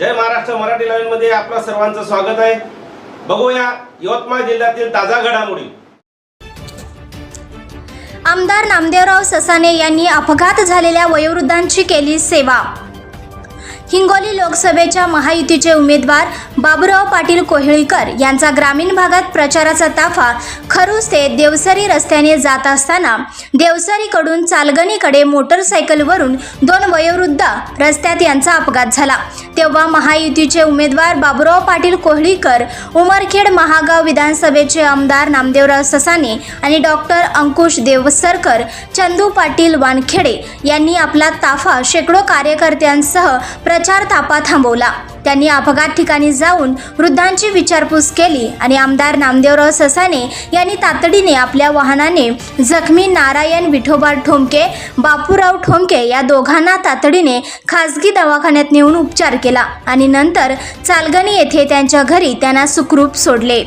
जय महाराष्ट्र मराठी लाईव्हमध्ये आपलं सर्वांचं स्वागत आहे. बघूया यवतमाळ जिल्ह्यातील ताजा घडामोडी. आमदार नामदेवराव ससाने यांनी अपघात झालेल्या वयोवृद्धांची केली सेवा. हिंगोली लोकसभेच्या महायुतीचे उमेदवार बाबुराव पाटील कोहळीकर यांचा ग्रामीण भागात प्रचाराचा ताफा खरूस ते देवसरी रस्त्याने जात असताना देवसरीकडून चालगणीकडे मोटरसायकलवरून दोन वयोवृद्ध रस्त्यात यांचा अपघात झाला. तेव्हा महायुतीचे उमेदवार बाबुराव पाटील कोहळीकर उमरखेड महागाव विधानसभेचे आमदार नामदेवराव ससाने आणि डॉक्टर अंकुश देवसरकर चंदू पाटील वानखेडे यांनी आपला ताफा शेकडो कार्यकर्त्यांसह प्रचार तापा थांबवला. त्यांनी अपघात ठिकाणी जाऊन वृद्धांची विचारपूस केली आणि आमदार नामदेवराव ससाने यांनी तातडीने आपल्या वाहनाने जखमी नारायण विठोबा ठोमके बापूराव ठोमके या दोघांना तातडीने खासगी दवाखान्यात नेऊन उपचार केला आणि नंतर चालगणी येथे त्यांच्या घरी त्यांना सुखरूप सोडले.